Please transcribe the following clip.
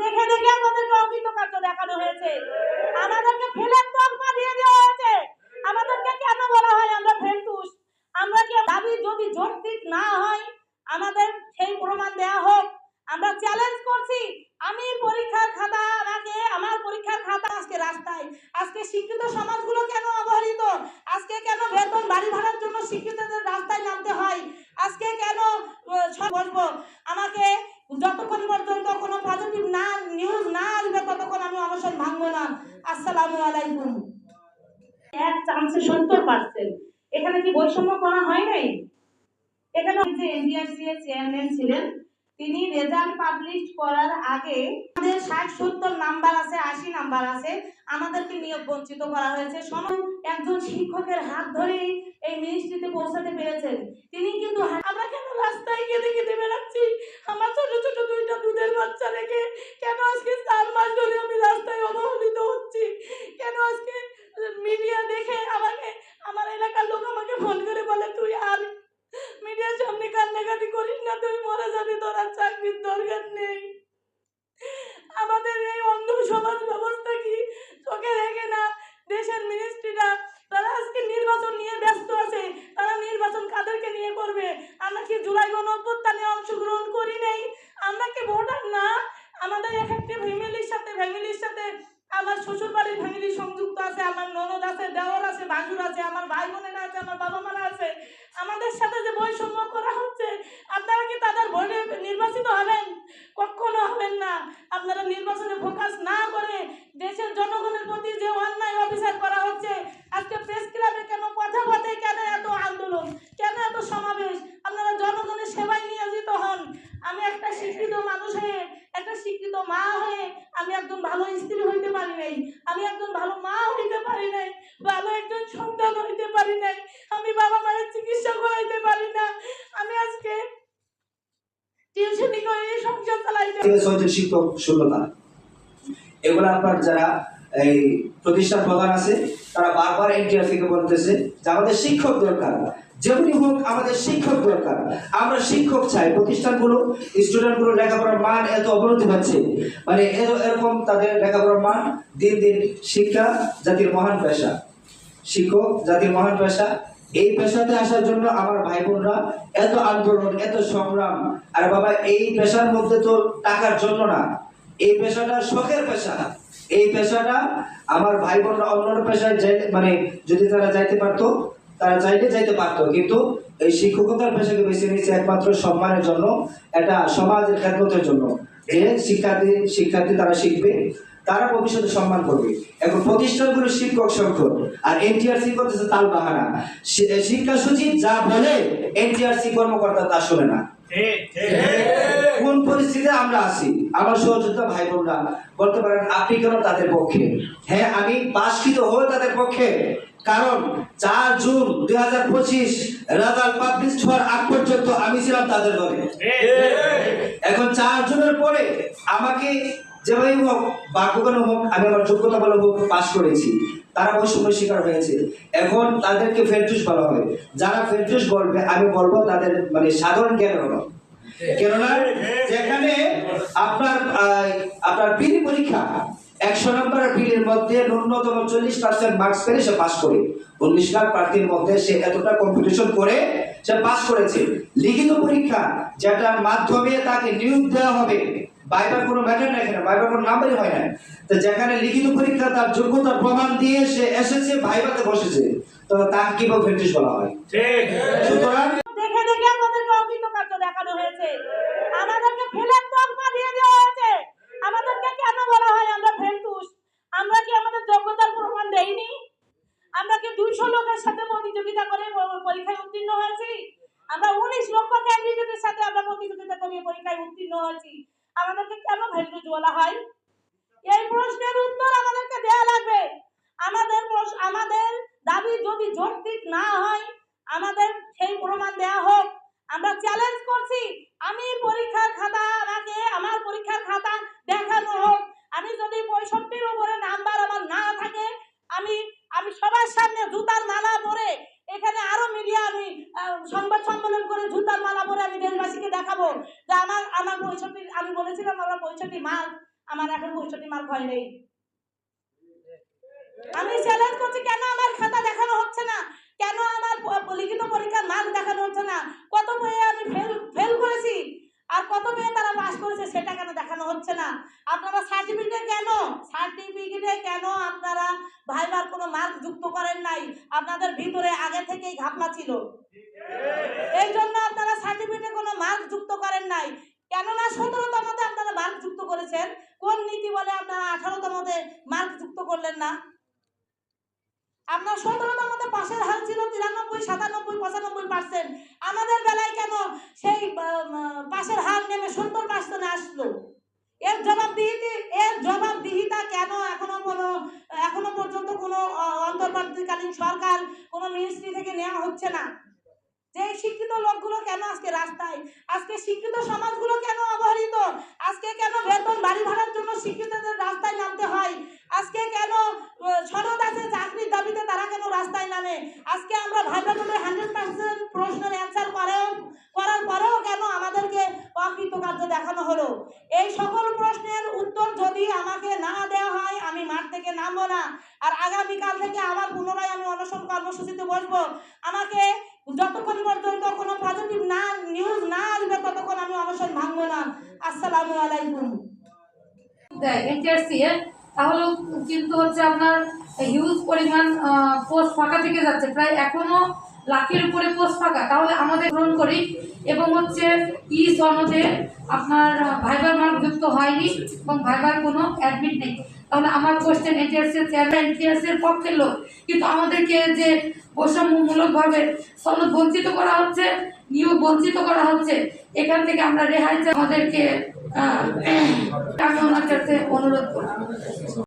দেখে দেখে আমাদেরকে অকৃতকার্য দেখানো হয়েছে। আমাদেরকে ফেলের তকমা দিয়ে দেওয়া হয়েছে। আমাদেরকে কেন বলা হয় আমরা ফেলতুস আমরা কি দাবি যদি যৌক্তিক না হয়, আমাদের সেই প্রমাণ দেয়া হোক। আমরা চ্যালেঞ্জ করছি, আমি পরীক্ষার খাতা আমাকে, আমার পরীক্ষার খাতা আজকে রাস্তায়, আজকে শিক্ষিত সমাজগুলো কেন অবহেলিত? আজকে কেন বেতন বাড়ি ভাড়ার জন্য শিক্ষিতদের রাস্তায় নামতে হয়? আজকে কেন বসবো? আসসালামু আলাইকুম। এক চান্সে সত্তর পার্সেন্ট। এখানে কি বৈষম্য করা হয় নাই? এখানে যে এনডিআরসি এর চেয়ারম্যান ছিলেন, তিনি রেজাল্ট পাবলিশ করার আগে আমাদের ষাট সত্তর নাম্বার আছে, আশি নাম্বার আছে, আমাদেরকে নিয়োগ বঞ্চিত করা হয়েছে। একজন শিক্ষকের হাত ধরেই এই মিনিস্ট্রিতে পৌঁছাতে পেরেছেন তিনি কিন্তু হা- আমরা কেন রাস্তায় কেঁদে কেঁদে বেড়াচ্ছি আমার ছোট ছোট দুইটা দুধের বাচ্চা রেখে কেন আজকে চার মাস ধরে আমি রাস্তায় অবহেলিত হচ্ছি কেন আজকে মিডিয়া দেখে আমাকে আমার এলাকার লোক আমাকে ফোন করে বলে তুই আর মিডিয়ার সামনে কান্নাকাটি করিস না তুই মরে যাবি তোর আর চাকরির দরকার নেই আমাদের এই অন্ধ সমাজ ব্যবস্থা কি চোখে রেখে না দেশের মিনিস্ট্রিরা তারা আজকে নির্বাচন নিয়ে ব্যস্ত আছে। তারা নির্বাচন কাদেরকে নিয়ে করবে? আমরা কি জুলাই গণ অভ্যুত্থানে অংশগ্রহণ করি নাই? আমরা কি ভোটার না? আমাদের এক একটি ফ্যামিলির সাথে ফ্যামিলির সাথে আমার শ্বশুর বাড়ির ফ্যামিলি সংযুক্ত আছে, আমার ননদ আছে দেওয়ার আছে, ভাসুর আছে, আমার ভাই বোনেরা আছে, আমার বাবা মারা আছে। আমাদের সাথে যে বৈষম্য করা হচ্ছে, আপনারা কি তাদের ভোটে নির্বাচিত হবেন? কখনো হবেন না। আপনারা নির্বাচনে ফোকাস না করে দেশের জনগণের প্রতি যে অন্যায় অবিচার করা হচ্ছে আজকে প্রেস ক্লাবে কেন কথা পথে কেন এত আন্দোলন কেন এত সমাবেশ আপনারা জনগণের সেবায় নিয়োজিত হন আমি একটা শিক্ষিত মানুষ হয়ে একটা শিক্ষিত মা হয়ে আমি একজন ভালো স্ত্রী হইতে পারি নাই। আমি একজন ভালো মা হইতে পারি নাই। ভালো একজন সন্তান হইতে পারি নাই। আমি বাবা মায়ের চিকিৎসা করাইতে পারি না। আমি আজকে টিউশনি করে সংসার চালাইতে শিক্ষক শূন্যতা এগুলো আপনার যারা এই প্রতিষ্ঠান প্রধান আছে, তারা বারবার এনটিআর থেকে বলতেছে যে আমাদের শিক্ষক দরকার যেমনি হোক, আমাদের শিক্ষক দরকার। আমরা শিক্ষক চাই, প্রতিষ্ঠানগুলো, স্টুডেন্টগুলো লেখাপড়ার মান এত অবনতি পাচ্ছে মানে এর- এরকম তাদের লেখাপড়ার মান দিন দিন শিক্ষা জাতির মহান পেশা। শিক্ষক জাতির মহান পেশা। এই পেশাতে আসার জন্য আমার ভাই বোনরা এত আন্দোলন, এত সংগ্রাম, আর বাবা, এই পেশার মধ্যে তো টাকার জন্য না। এই পেশাটা শখের পেশা। এই পেশাটা আমার ভাই বোনরা অন্য পেশায় মানে যদি তারা যাইতে পারতো তারা চাইলে যাইতে পারতো। কিন্তু এই শিক্ষকতার পেশাকে বেছে নিয়েছে একমাত্র সম্মানের জন্য এটা সমাজের খেদমতের জন্য। যে শিক্ষার্থী শিক্ষার্থী তারা শিখবে, তারা ভবিষ্যতে সম্মান করবে। এখন প্রতিষ্ঠানগুলো শিক্ষক সংকট আর এনটিআরসি করতেছে তাল বাহানা। শিক্ষা সচিব যা বলে, এনটিআরসি কর্মকর্তা তা শোনে না। কোন পরিস্থিতিতে আমরা আছি? আমার সহযোদ্ধা ভাই বোনরা বলতে পারেন আপনি কেন তাদের পক্ষে। হ্যাঁ আমি বাস্কিত হয়ে তাদের পক্ষে। কারণ চার জুন দুই হাজার পঁচিশ রেজাল্ট পাবলিশ হওয়ার আগ পর্যন্ত আমি ছিলাম তাদের দলে। এখন চার জুনের পরে আমাকে যেভাবে হোক বাক্যগণ হোক আমি আমার যোগ্যতা বলে হোক পাশ করেছি। তারা বৈষম্য শিকার হয়েছে। এখন তাদেরকে ফেরটুস বলা হয়। যারা ফেরটুস বলবে আমি বলব তাদের মানে সাধারণ জ্ঞানের অভাব। কেননা যেখানে আপনার আপনার বিলি পরীক্ষা একশো নম্বরের বিলের মধ্যে ন্যূনতম চল্লিশ পার্সেন্ট মার্কস পেলে সে পাস করে। উনিশ লাখ প্রার্থীর মধ্যে সে এতটা কম্পিটিশন করে সে পাস করেছে। লিখিত পরীক্ষা যেটার মাধ্যমে তাকে নিয়োগ দেওয়া হবে। বাইবার কোনো ম্যাটার না এখানে বাইবার কোনো নাম্বারই হয় না তো যেখানে লিখিত পরীক্ষা তার যোগ্যতার প্রমাণ দিয়ে সে এসেছে ভাইবাতে বসেছে। তো তাকে কীভাবে বলা হয়? সুতরাং দেখে দেখে আমাদেরকে অকৃতকার্য দেখানো হয়েছে আমাদেরকে ফেলের তকমা দিয়ে দেওয়া হয়েছে আমাদেরকে কেন বলা হয় আমরা ফেলতুস আমরা কি আমাদের যোগ্যতার প্রমাণ দেইনি আমরা কি দুইশো লোকের সাথে প্রতিযোগিতা করে প- পরীক্ষায় উত্তীর্ণ হয়েছি আমরা উনিশ লক্ষ ক্যান্ডিডেটের সাথে আমরা প্রতিযোগিতা করে পরীক্ষায় উত্তীর্ণ হয়েছি। আমাদেরকে কেন ফেলতুস বলা হয়? এই প্রশ্নের উত্তর আমাদেরকে দেওয়া লাগবে। আমাদের আমাদের দাবি যদি যৌক্তিক না হয়, আমাদের সেই প্রমাণ দেওয়া হোক। আমরা চ্যালেঞ্জ করছি, আমি পরীক্ষার খাতা আমাকে, আমার পরীক্ষার খাতা দেখানো হোক। আমি যদি পঁয়ষট্টির উপরে নাম্বার আমার না থাকে, আমি আমি সবার সামনে জুতার মালা এখানে আরও মিডিয়া আমি সংবাদ সম্মেলন করে জুতার মালা পরে আমি দেশবাসীকে দেখাবো। যে আমার আমার পঁয়ষট্টি, আমি বলেছিলাম আমার পঁয়ষট্টি মার্ক আমার এখন পঁয়ষট্টি মার্ক হয় নেই। আমি চ্যালেঞ্জ করছি, কেন আমার খাতা দেখানো হচ্ছে না? কেন আমার লিখিত পরীক্ষার মার্ক দেখানো হচ্ছে না? কত পেয়ে আমি ফেল ফেল করেছি? আর কত পেয়ে তারা পাস করেছে সেটা কেন দেখানো হচ্ছে না? আপনারা সার্টিফিকেটে কেন? সার্টিফিকেটে কেন আপনারা ভাইবার কোনো মার্ক যুক্ত করেন নাই? আপনাদের ভিতরে ঘাপলা ছিল। এই জন্য আপনারা সার্টিফিকেটে কোনো মার্ক যুক্ত করেন নাই। কেননা সতেরোতমতে আপনারা মার্ক যুক্ত করেছেন। কোন নীতি বলে আপনারা আঠারোতমতে মার্ক যুক্ত করলেন না? আপনার সতেরোটার মধ্যে পাশের হার ছিল তিরানব্বই, সাতানব্বই, পঁচানব্বই পার্সেন্ট আমাদের বেলায় কেন সেই পাশের হার নেমে সত্তর পার্সেন্ট আসলো? এর জবাবদিহিতে এর জবাবদিহিতা কেন? এখনও কোনো, এখনও পর্যন্ত কোনো অন্তর্বর্তীকালীন সরকার কোনো মিনিস্ট্রি থেকে নেওয়া হচ্ছে না। যে শিক্ষিত লোকগুলো কেন আজকে রাস্তায়? আজকে শিক্ষিত সমাজগুলো কেন অবহেলিত? আজকে কেন বেতন বাড়ি ভাড়ার জন্য শিক্ষিতদের রাস্তায় নামতে হয়? আজকে কেন সনদ আছে চাকরির দাবিতে তারা কেন রাস্তায় নামে? আজকে আমরা ভাইবা হান্ড্রেড পার্সেন্ট প্রশ্নের অ্যান্সার করেও, করার পরেও কেন আমাদেরকে অকৃতকার্য দেখানো হলো? এই সকল যদি আমাকে না দেওয়া হয়, আমি মাঠ থেকে নামবো না। আর আগামীকাল থেকে আবার পুনরায় আমি অনশন কর্মসূচিতে বসবো। আমাকে যতক্ষণ পর্যন্ত কোনো পজিটিভ না নিউজ না আসবে, ততক্ষণ আমি অনশন ভাঙবো না। আসসালামু আলাইকুম। দেয় এর তাহলে কিন্তু হচ্ছে আপনার হিউজ পরিমাণ পোস্ট ফাঁকা থেকে যাচ্ছে। প্রায় এখনও লাখের উপরে পোস্ট ফাঁকা। তাহলে আমাদের গ্রহণ করি। এবং হচ্ছে ই সনদে আপনার ভাইবার মার্ক যুক্ত হয়নি এবং ভাইবার কোনো অ্যাডমিট নেই। তাহলে আমার কোশ্চেন এনটিআরসি এর চেয়ারম্যান এনটিআরসি এর পক্ষের লোক। কিন্তু আমাদেরকে যে বৈষম্যমূলকভাবে সনদ বঞ্চিত করা হচ্ছে, নিয়োগ বঞ্চিত করা হচ্ছে, এখান থেকে আমরা রেহাই আমাদেরকে অনুরোধ করব।